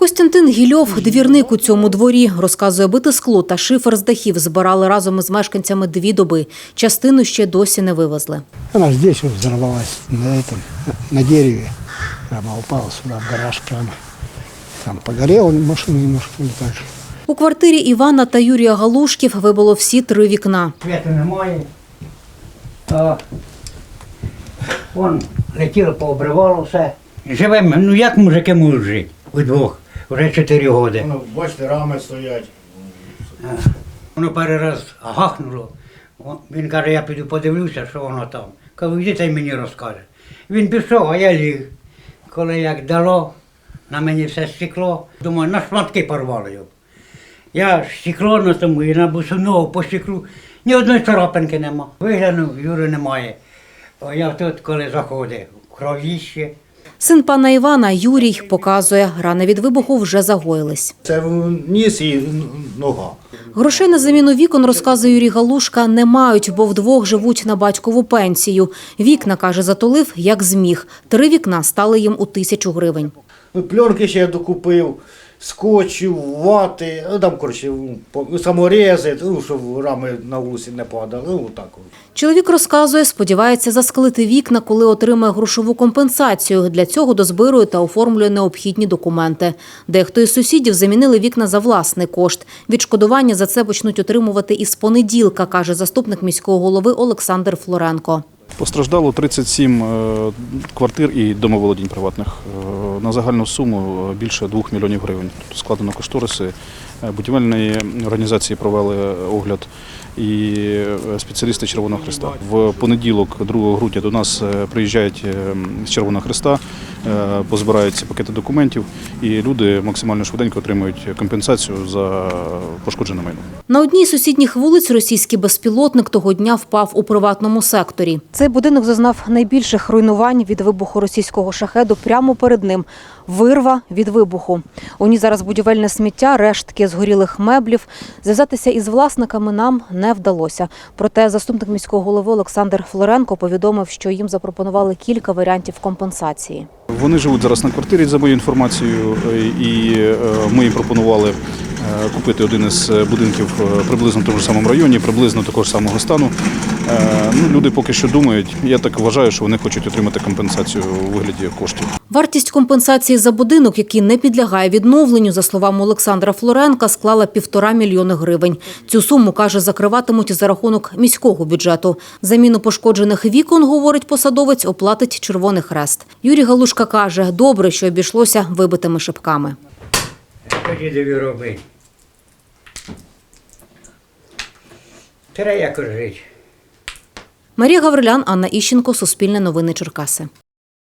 Костянтин Гільов, двірник у цьому дворі, розказує, бити скло та шифер з дахів збирали разом із мешканцями дві доби. Частину ще досі не вивезли. Она здесь вот взорвалась, на этом, на дереве. Прямо упала сюда, в гараж прямо. Там погорела машина немножко и так. У квартирі Івана та Юрія Галушків вибило всі три вікна. Світу немає. А, вон летіло, пообривало все. Живемо, ну як мужики можуть жити? Удвох. Вже чотири роки. Ну, бачите, рами стоять. Воно перший раз гахнуло. Він каже, я піду подивлюся, що воно там. Кажу, йди та й мені розкаже. Він пішов, а я ліг. Коли як дало, на мені все стекло, думаю, на шматки порвали його. Я стекло на тому і на бусунову по стеклу. Ні одної царапинки нема. Виглянув, Юри немає. А я тут, коли заходив, кровіще. Син пана Івана Юрій показує, рани від вибуху вже загоїлись. Це ніс і нога. Грошей на заміну вікон, розказує Юрій Галушка, не мають, бо вдвох живуть на батькову пенсію. Вікна, каже, затулив, як зміг. Три вікна стали їм у тисячу гривень. Пленки ще я докупив, скотчів, вати, ну там, коротше, саморези, ну, щоб рами на вулиці не падали, ну так. Чоловік розказує, сподівається засклити вікна, коли отримає грошову компенсацію. Для цього дозбирує та оформлює необхідні документи. Дехто із сусідів замінили вікна за власний кошт. Відшкодування за це почнуть отримувати із понеділка, каже заступник міського голови Олександр Флоренко. Постраждало 37 е, квартир і домоволодінь приватних е, на загальну суму е, більше 2 мільйонів гривень. Складено кошториси. будівельної організації провели огляд і спеціалісти Червоного Христа. В понеділок, 2 грудня, до нас приїжджають з Червоного Христа, е, позбираються пакети документів, і люди максимально швиденько отримують компенсацію за пошкоджене майно. На одній з сусідніх вулиць російський безпілотник того дня впав у приватному секторі. Цей будинок зазнав найбільших руйнувань від вибуху російського шахеду прямо перед ним. Вирва від вибуху. У ній зараз будівельне сміття, рештки згорілих меблів. Зв'язатися із власниками нам не вдалося. Проте заступник міського голови Олександр Флоренко повідомив, що їм запропонували кілька варіантів компенсації. Вони живуть зараз на квартирі, за моєю інформацією, і е, ми їм пропонували купити один із будинків е, приблизно в тому ж самому районі, приблизно такого ж самого стану. Е, Ну, люди поки що думають. Я так вважаю, що вони хочуть отримати компенсацію у вигляді коштів. Вартість компенсації за будинок, який не підлягає відновленню, за словами Олександра Флоренка, склала півтора мільйони гривень. Цю суму, каже, закриватимуть за рахунок міського бюджету. Заміну пошкоджених вікон, говорить посадовець, оплатить Червоний Хрест. Юрій Галушка каже, добре, що обійшлося вибитими шибками. Що дідові робити? Треба якось жити. Марія Гаврилян, Анна Іщенко, Суспільне новини Черкаси.